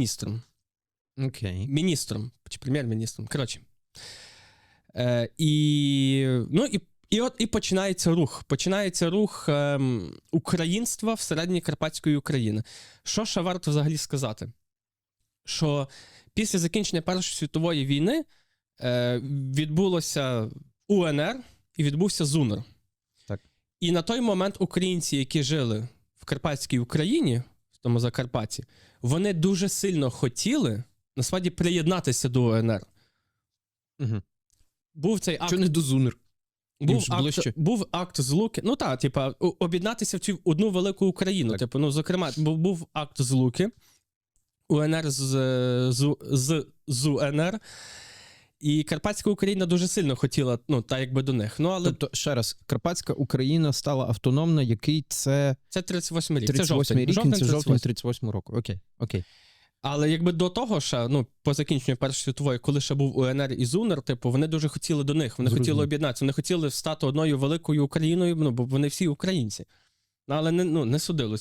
міністром. Окей. Міністром чи прем'єр-міністром. Коротше. Е, і, ну, і, і от і починається рух. Починається рух ем, українства всередині Карпатської України. Що ще варто взагалі сказати? Що після закінчення Першої світової війни е, відбулося УНР і відбувся ЗУНР. Так. І на той момент українці, які жили в Карпатській Україні, в тому Закарпатті, вони дуже сильно хотіли насправді приєднатися до УНР. Угу. Був цей акт, Що не до Зунер? був, акт, був акт злуки. Ну так, типа, об'єднатися в цю одну велику Україну. Так. Типу, ну, зокрема, був, був акт злуки УНР з, з, з, з УНР. І Карпатська Україна дуже сильно хотіла, ну, так якби до них. Ну, але Тобто, ще раз, Карпатська Україна стала автономна, який це це 38 рік. Це 38 жовтень. рік, Жовтень кінці жовтня 38. 38 року. Окей, окей. Але якби до того ще, ну, по закінченню Першої світової, коли ще був УНР і ЗУНР, типу, вони дуже хотіли до них, вони Зрозумів. хотіли об'єднатися, вони хотіли стати одною великою Україною, ну, бо вони всі українці. Ну, Але не, ну, не судилося.